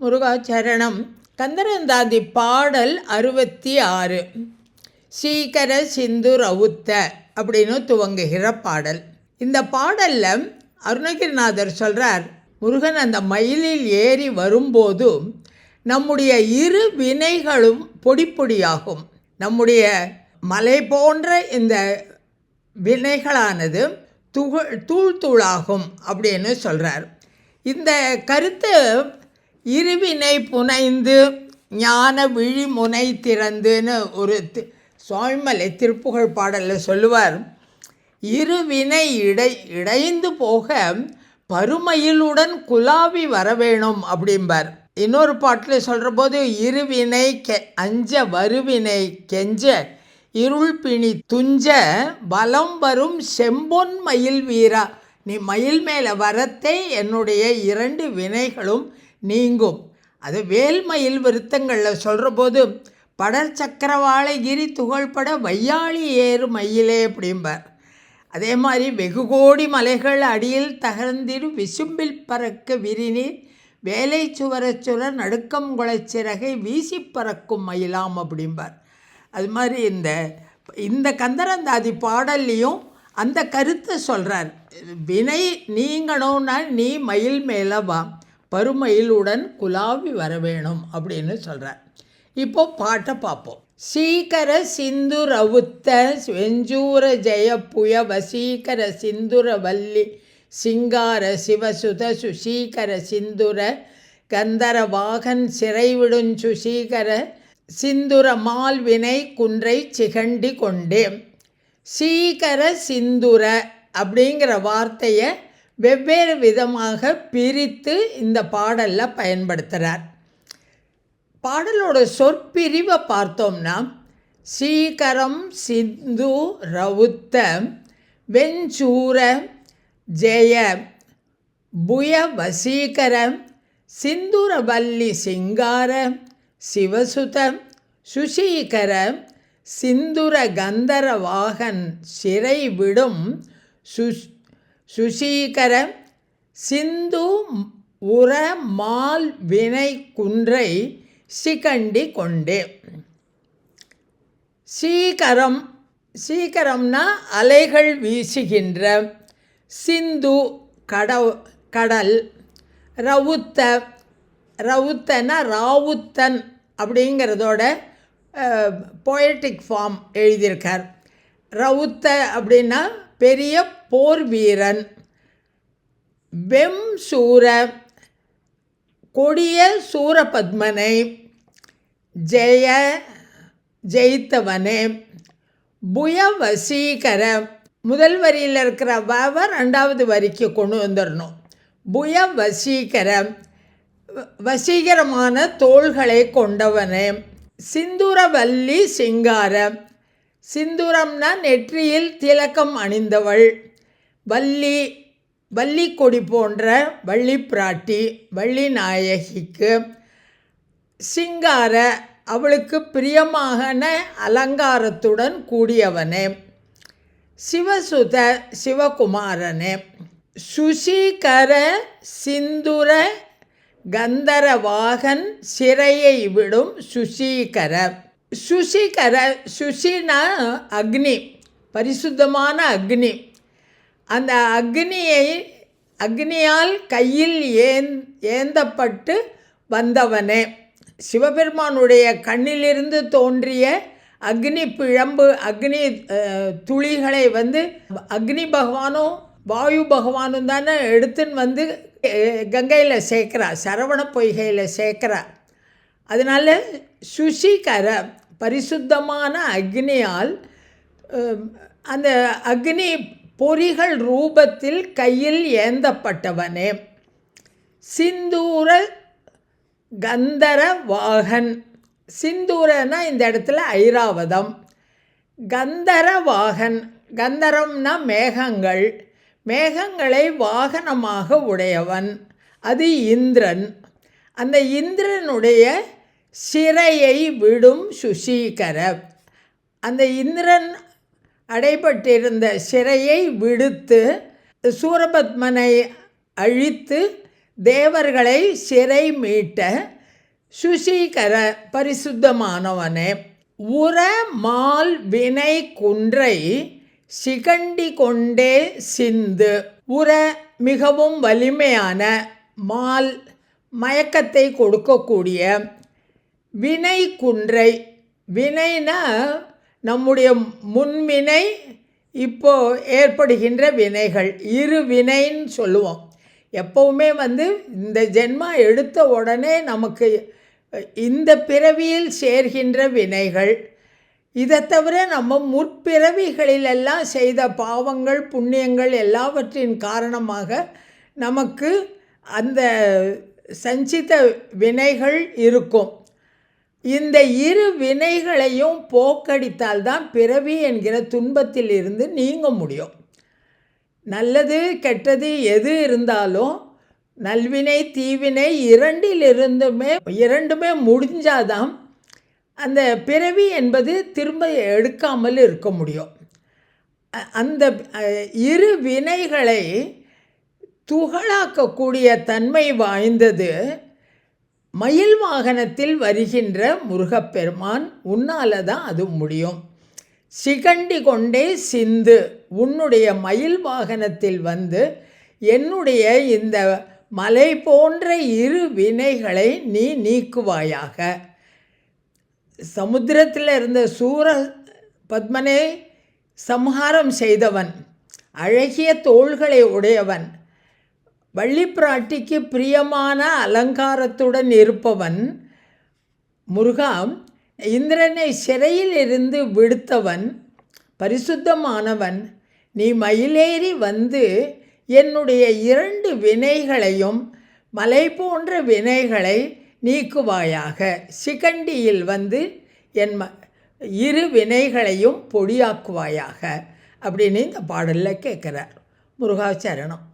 முருகாச்சரணம். கந்தரந்தாதி பாடல் அறுபத்தி ஆறு சீக்கர சிந்து ரவுத்த அப்படின்னு துவங்குகிற பாடல். இந்த பாடலில் அருணகிரிநாதர் சொல்கிறார் முருகன் அந்த மயிலில் ஏறி வரும்போது நம்முடைய இரு வினைகளும் பொடி பொடியாகும் நம்முடைய மலை போன்ற இந்த வினைகளானது துகள் தூள் தூளாகும் அப்படின்னு சொல்கிறார் இந்த கருத்து இருவினை புனைந்து ஞான விழிமுனை திறந்துன்னு ஒரு தி- சுவாமிமலை திருப்புகழ் பாடலில் சொல்லுவார். இருவினை இடை இடைந்து போக பருமையிலுடன் குலாவி வரவேணும் அப்படிம்பார். இன்னொரு பாட்டில் சொல்கிற போது இருவினை கெ அஞ்ச வருவினை கெஞ்ச இருள் பிணி துஞ்ச பலம் வரும் செம்பொன் மயில் வீரா நீ மயில் மேலே வரத்தே என்னுடைய இரண்டு வினைகளும் நீங்கும். அது வேல்மயில் விருத்தங்களில் சொல்கிற போது படர் சக்கரவாளைகிரி துகள்பட வையாளி ஏறு மயிலே அப்படிம்பார். அதே மாதிரி வெகு கோடி மலைகள் அடியில் தகர்ந்திடு விசும்பில் பறக்க விரிநீர் வேலை சுவரச் சுர நடுக்கம் குலைச்சிறகை வீசி பறக்கும் மயிலாம் அப்படிம்பார். அது மாதிரி இந்த இந்த கந்தரந்தாதி பாடல்லையும் அந்த கருத்தை சொல்கிறார் வினை நீங்கணும்னா நீ மயில் மேலே வா. பருமயிலுடன் குலாவி வர வேணும் அப்படின்னு சொல்கிறார் இப்போ பாட்டை பார்ப்போம். சீக்கர சிந்துர உத்த வெஞ்சூர புய வசீகர சிந்துர வள்ளி சிங்கார சிவசுத சுசீகர சிந்துர கந்தர வாகன் சிறைவிடும் சுசீகர சிந்துர மால்வினை குன்றை சிகண்டி கொண்டேன் சீக்கர சிந்துர அப்படிங்கிற வார்த்தையை வெவ்வேறு விதமாக பிரித்து இந்த பாடலில் பயன்படுத்துகிறார் பாடலோட சொற்பிரிவை பார்த்தோம்னா சீகரம் சிந்து ரவுத்த வெஞ்சூர ஜெய புய வசீகர சிந்துரவல்லி சிங்கார சிவசுத சுசீகர சிந்துர கந்தர வாகன் சிறை விடும் சுஷ் சுசீகர சிந்து உர மால் வினை குன்றை சிகண்டி கொண்டே. சீகரம் சீகரம்னா அலைகள் வீசுகின்ற சிந்து கட கடல் ரவுத்த ரவுத்தனா ராவுத்தன் அப்படிங்கிறதோட போயட்டிக் ஃபார்ம் எழுதியிருக்கார். ரவுத்த அப்படின்னா பெரிய போர் வீரன். வெம் சூர கொடிய சூரபத்மனை ஜெய ஜெயித்தவனே. புய வசீகர முதல் வரியில் இருக்கிற வவ ரெண்டாவது வரிக்கு கொண்டு வந்துடணும் புய வசீகர வ- வசீகரமான தோள்களை கொண்டவனே. சிந்துரவல்லி சிங்கார சிந்துரம்னா நெற்றியில் திலக்கம் அணிந்தவள். வள்ளி வள்ளி கொடி போன்ற வள்ளி பிராட்டி வள்ளி நாயகிக்கு சிங்கார அவளுக்கு பிரியமான அலங்காரத்துடன் கூடியவனே. சிவசுத சிவகுமாரனே. சுசீகர சிந்துர கந்தரவாகன் சிறையை விடும் சுஷீகர சுஷிகர சுஷினா அக்னி பரிசுத்தமான அக்னி. அந்த அக்னியை அக்னியால் கையில் ஏந் ஏந்தப்பட்டு வந்தவனே. சிவபெருமானுடைய கண்ணிலிருந்து தோன்றிய அக்னி பிழம்பு அக்னி துளிகளை வந்து அக்னி பகவானும் வாயு பகவானும் தானே எடுத்துன்னு வந்து கங்கையில் சேர்க்குறா சரவண பொய்கையில் சேர்க்குறா அதனால் சுஷிகர பரிசுத்தமான அக்னியால் அந்த அக்னி பொறிகள் ரூபத்தில் கையில் ஏந்தப்பட்டவனே. சிந்தூர கந்தர வாகன். சிந்தூரனா இந்த இடத்துல ஐராவதம். கந்தர வாகன். கந்தரம்னா மேகங்கள். மேகங்களை வாகனமாக உடையவன். அது இந்திரன். அந்த இந்திரனுடைய சிறையை விடும் சுஷீகர அந்த இந்திரன் அடைபட்டிருந்த சிறையை விடுத்து சூரபத்மனை அழித்து தேவர்களை சிறை மீட்ட சுசீகர பரிசுத்தமானவனே. உர மால் வினை குன்றை சிகண்டி கொண்டே சிந்து. உர மிகவும் வலிமையான மால் மயக்கத்தை கொடுக்கக்கூடிய வினை குன்றை. வினைனா நம்முடைய முன்வினை இப்போ ஏற்படுகின்ற வினைகள். இரு வினைன்னு சொல்லுவோம். எப்போவுமே வந்து இந்த ஜென்மா எடுத்த உடனே நமக்கு இந்த பிறவியில் சேர்கின்ற வினைகள். இதை தவிர நம்ம முற்பிறவிகளிலெல்லாம் செய்த பாவங்கள் புண்ணியங்கள் எல்லாவற்றின் காரணமாக நமக்கு அந்த சஞ்சித வினைகள் இருக்கும். இந்த இரு வினைகளையும் போக்கடித்தால்தான் பிறவி என்கிற துன்பத்தில் இருந்து நீங்க முடியும். நல்லது கெட்டது எது இருந்தாலும் நல்வினை தீவினை இரண்டிலிருந்துமே இரண்டுமே முடிஞ்சாதான் அந்த பிறவி என்பது திரும்ப எடுக்காமல் இருக்க முடியும். அந்த இரு வினைகளை துகளாக்கக்கூடிய தன்மை வாய்ந்தது மயில் வாகனத்தில் வருகின்ற முருகப்பெருமான் உன்னால தான் அது முடியும். சிகண்டி கொண்டே சிந்து உன்னுடைய மயில் வாகனத்தில் வந்து என்னுடைய இந்த மலை போன்ற இரு வினைகளை நீ நீக்குவாயாக. சமுத்திரத்தில் இருந்த சூர பத்மனை சம்ஹாரம் செய்தவன் அழகிய தோள்களை உடையவன் வள்ளிப்பிராட்டிக்கு பிரியமான அலங்காரத்துடன் இருப்பவன் முருகா இந்திரனை சிறையில் இருந்து விடுத்தவன் பரிசுத்தமானவன். நீ மயிலேறி வந்து என்னுடைய இரண்டு வினைகளையும் மலை போன்ற வினைகளை நீக்குவாயாக. சிகண்டியில் வந்து என் ம இரு வினைகளையும் பொடியாக்குவாயாக. அப்படின்னு இந்த பாடலில் கேட்குறார் முருகாச்சரணம்